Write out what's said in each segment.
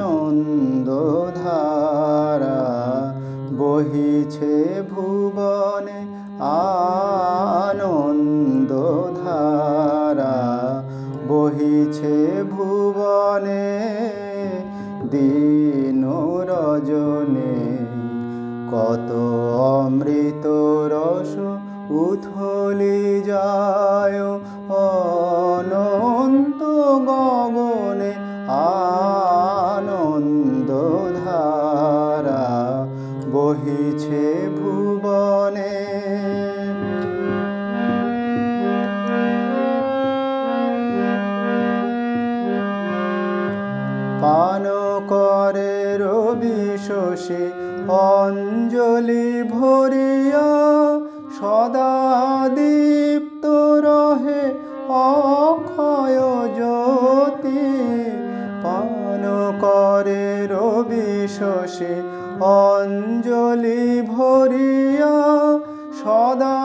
আনন্দধারা বহিছে ভুবনে আনন্দধারা বহিছে ভুবনে দিন রজনে কত অমৃত রস উথলি যায় অনন্ত আনন্দধারা বহিছে ভুবনে। পান করে রবি শশী অঞ্জলি ভরিয়া সদা শশী অঞ্জলি ভরিয়া সদা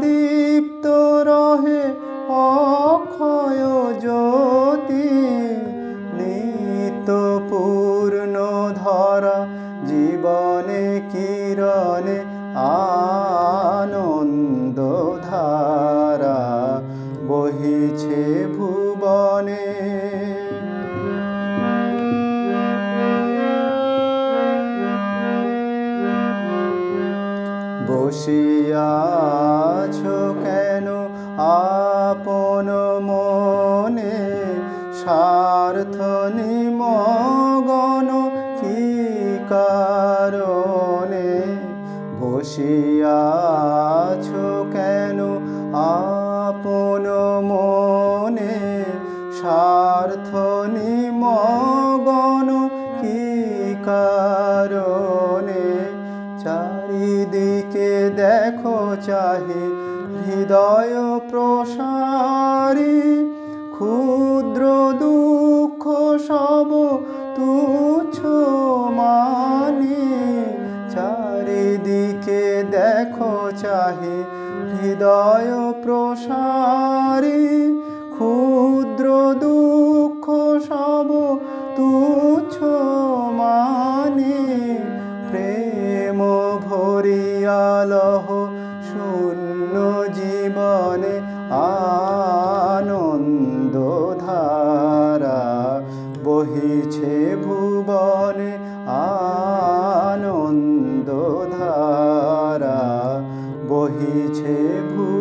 দীপ্ত রহে অক্ষয় জ্যোতি। নিত্য পূর্ণ ধরা জীবনে কিরণে আনন্দ ধারা বহিছে ভুবনে। বসিয়াছ কেন? আপন মনে স্বার্থ নিমগন কি কারণে বসিয়াছ কেন? আপন মনে স্বার্থ নিমগন চারিদিকে দেখো চাহি হৃদয় প্রসারী, ক্ষুদ্র দুঃখ সব তুচ্ছ মানি। চারিদিকে দেখো চাহি হৃদয় প্রসারী, ক্ষুদ্র দুঃখ ভরিয়া লহ শূন্য জীবনে আনন্দ ধারা বহিছে ভুবনে আনন্দ ধারা বহিছে ভুব